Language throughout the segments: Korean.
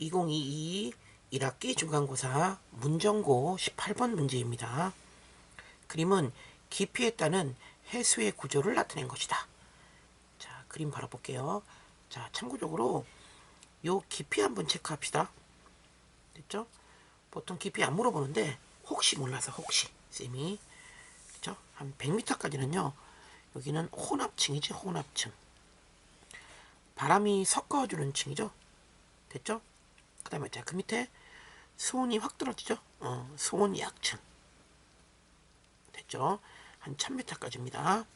2022 1학기 중간고사 문정고 18번 문제입니다. 그림은 깊이에 따른 해수의 구조를 나타낸 것이다. 자, 그림 바로 볼게요. 자, 참고적으로 요 깊이 한번 체크합시다. 됐죠? 보통 깊이 안 물어보는데 혹시 몰라서 혹시 쌤이 그죠? 한 100m까지는요. 여기는 혼합층이지 혼합층. 바람이 섞어주는 층이죠. 됐죠? 그 다음에 자, 그 밑에 수온이 확 떨어지죠? 어, 수온 약층. 됐죠? 한 1000m까지입니다.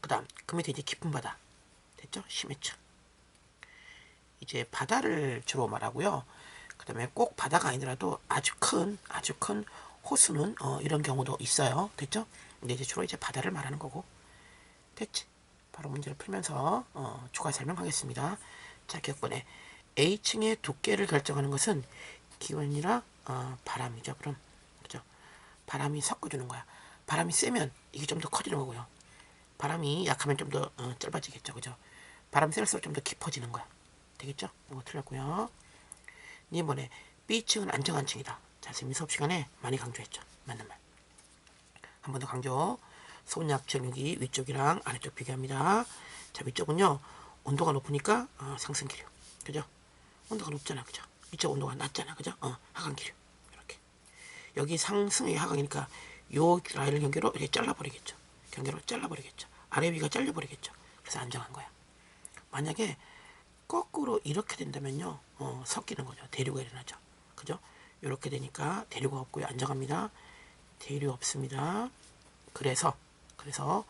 그 다음, 그 밑에 이제 깊은 바다. 됐죠? 심해층. 이제 바다를 주로 말하고요. 그 다음에 꼭 바다가 아니더라도 아주 큰, 아주 큰 호수는 어, 이런 경우도 있어요. 됐죠? 근데 이제 주로 이제 바다를 말하는 거고. 됐지? 바로 문제를 풀면서 어, 추가 설명하겠습니다. 자, 기억번에 A층의 두께를 결정하는 것은 기온이나 어, 바람이죠. 그럼 그죠? 바람이 섞어주는 거야. 바람이 세면 이게 좀 더 커지는 거고요. 바람이 약하면 좀더 어, 짧아지겠죠. 그죠? 바람 셀수록 좀 더 깊어지는 거야. 되겠죠? 이거 틀렸고요. 이번에 B층은 안정한 층이다. 자, 선생님 수업 시간에 많이 강조했죠. 맞는 말. 한 번 더 강조. 손약층 여기 위쪽이랑 아래쪽 비교합니다. 자, 위쪽은요. 온도가 높으니까 어, 상승 기류. 그죠? 온도가 높잖아. 그죠? 위쪽 온도가 낮잖아. 그죠? 어, 하강 기류. 이렇게. 여기 상승의 하강이니까 요 라인을 경계로 이렇게 잘라버리겠죠. 경계로 잘라버리겠죠. 아래 위가 잘려버리겠죠. 그래서 안정한 거야. 만약에 거꾸로 이렇게 된다면요. 어, 섞이는 거죠. 대류가 일어나죠. 그죠? 이렇게 되니까 대류가 없고요. 안정합니다. 대류 없습니다. 그래서 그래서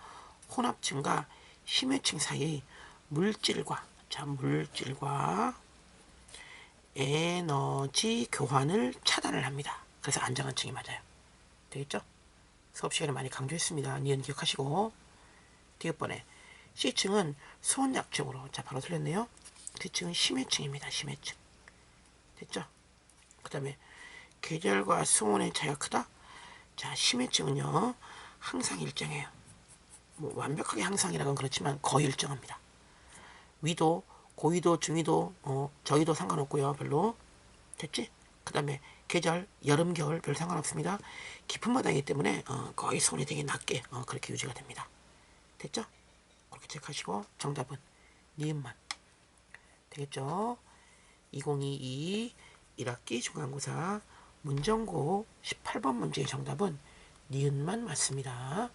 혼합층과 심해층 사이 물질과 자 물질과 에너지 교환을 차단을 합니다. 그래서 안정한 층이 맞아요. 되겠죠? 수업 시간에 많이 강조했습니다. 니은 기억하시고 뒤에번에 C층은 수온약층으로 자 바로 틀렸네요. D층은 심해층입니다. 심해층 됐죠? 그 다음에 계절과 수온의 차이가 크다. 자 심해층은요 항상 일정해요. 뭐 완벽하게 항상이라고는 그렇지만 거의 일정합니다. 위도, 고위도, 중위도, 어, 저위도 상관없고요. 별로. 됐지? 그 다음에 계절, 여름, 겨울 별 상관없습니다. 깊은 바다이기 때문에 어, 거의 손이 되게 낮게 어, 그렇게 유지가 됩니다. 됐죠? 그렇게 체크하시고 정답은 니은만 되겠죠? 2022 1학기 중간고사 문정고 18번 문제의 정답은 니은만 맞습니다.